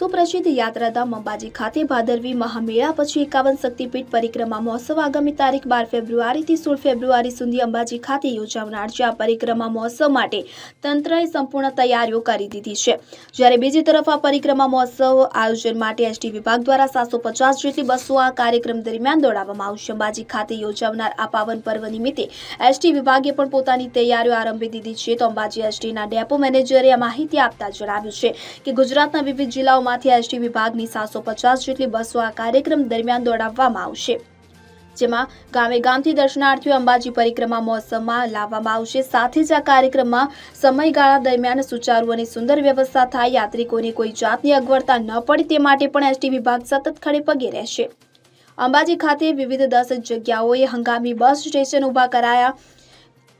સુપ્રસિદ્ધ યાત્રાધામ અંબાજી ખાતે ભાદરવી મહામેળા પછી એકાવન શક્તિપીઠ પરિક્રમા મહોત્સવ આગામી તારીખ બાર ફેબ્રુઆરીથી સોળ ફેબ્રુઆરી સુધી અંબાજી ખાતે યોજાનાર છે. આ પરિક્રમા મહોત્સવ માટે તંત્રએ સંપૂર્ણ તૈયારીઓ કરી દીધી છે. જ્યારે બીજી તરફ આ પરિક્રમા મહોત્સવ આયોજન માટે એસટી વિભાગ દ્વારા સાતસો પચાસ જેટલી બસો આ કાર્યક્રમ દરમિયાન દોડાવવામાં આવશે. અંબાજી ખાતે યોજાનાર આ પાવન પર્વ નિમિત્તે એસટી વિભાગે પણ પોતાની તૈયારીઓ આરંભી દીધી છે. તો અંબાજી એસટીના ડેપો મેનેજરે આ માહિતી આપતા જણાવ્યું છે કે ગુજરાતના વિવિધ જિલ્લાઓમાંથી એસટી વિભાગની સાતસો પચાસ જેટલી બસો આ કાર્યક્રમ દરમિયાન દોડાવવામાં આવશે. જેમાં ગામે ગામથી દર્શનાર્થીઓ અંબાજી પરિક્રમા મહોત્સવમાં લાવવામાં આવશે. સાથે જ આ કાર્યક્રમમાં સમયગાળા દરમિયાન સુચારુ અને સુંદર વ્યવસ્થા થાય, યાત્રિકોને કોઈ જાતની અગવડતા ન પડે તે માટે પણ એસટી વિભાગ સતત ખડે પગે રહેશે. અંબાજી ખાતે વિવિધ દસ જગ્યાઓએ હંગામી બસ સ્ટેશન ઊભા કરાયા.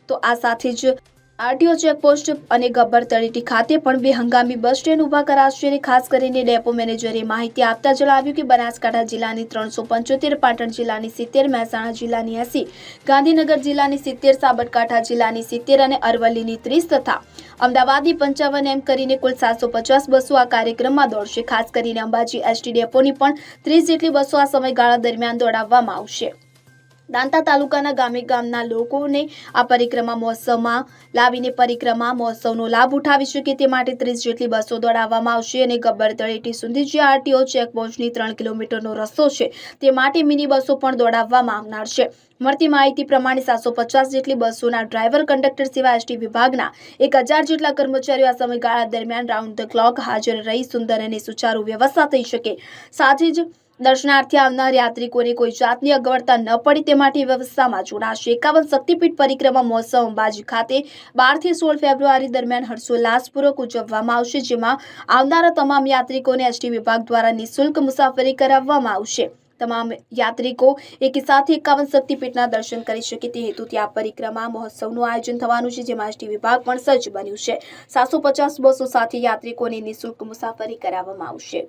તો આ સાથે જ આરટીઓ ચેકપોસ્ટ અને ગબ્બર તળેટી ખાતે પણ બે હંગામી બસ સ્ટેન્ડ ઊભા કરાશે અને ખાસ કરીને ડેપો મેનેજરે માહિતી આપતા જણાવ્યું કે બનાસકાંઠા જિલ્લાની ત્રણસો પંચોતેર, પાટણ જિલ્લાની સિત્તેર, મહેસાણા જિલ્લાની એસી, ગાંધીનગર જિલ્લાની સિત્તેર, સાબરકાંઠા જિલ્લાની સિત્તેર અને અરવલ્લીની ત્રીસ તથા અમદાવાદની પંચાવન એમ કરીને કુલ સાતસો પચાસ બસો આ કાર્યક્રમમાં દોડશે. ખાસ કરીને અંબાજી એસટી ડેપોની પણ ત્રીસ જેટલી બસો આ સમયગાળા દરમિયાન દોડાવવામાં આવશે. દાંતા તાલુકાના ગામે ગામના લોકોને આ પરિક્રમા મહોત્સવમાં લાવીને પરિક્રમા મહોત્સવનો લાભ ઉઠાવી શકે તે માટે ત્રીસ જેટલી બસો દોડાવવામાં આવશે અને ગબ્બર તળેટી સુધી જે આરટીઓ ચેકપોસ્ટની ત્રણ કિલોમીટરનો રસ્તો છે તે માટે મિની બસો પણ દોડાવવામાં આવનાર છે. મળતી માહિતી પ્રમાણે સાતસો પચાસ જેટલી બસોના ડ્રાઈવર, કંડક્ટર સિવાય એસટી વિભાગના એક હજાર જેટલા કર્મચારીઓ આ સમયગાળા દરમિયાન રાઉન્ડ ધ ક્લોક હાજર રહી, સુંદર અને સુચારુ વ્યવસ્થા થઈ શકે. સાથે જ દર્શનાર્થી આવનાર યાત્રિકોને કોઈ જાતની અગવડતા ન પડે તે માટે વ્યવસ્થામાં જોડાશે. એકાવન શક્તિપીઠ પરિક્રમા મહોત્સવ અંબાજી ખાતે બારથી સોળ ફેબ્રુઆરી દરમિયાન હર્ષોલ્લાસપૂર્વક ઉજવવામાં આવશે, જેમાં આવનારા તમામ યાત્રિકોને એસટી વિભાગ દ્વારા નિઃશુલ્ક મુસાફરી કરાવવામાં આવશે. તમામ યાત્રિકો એકી સાથે એકાવન શક્તિપીઠના દર્શન કરી શકે તે હેતુથી આ પરિક્રમા મહોત્સવનું આયોજન થવાનું છે, જેમાં એસટી વિભાગ પણ સજ્જ બન્યું છે. સાતસો પચાસ બસો સાથે યાત્રિકોને નિઃશુલ્ક મુસાફરી કરાવવામાં આવશે.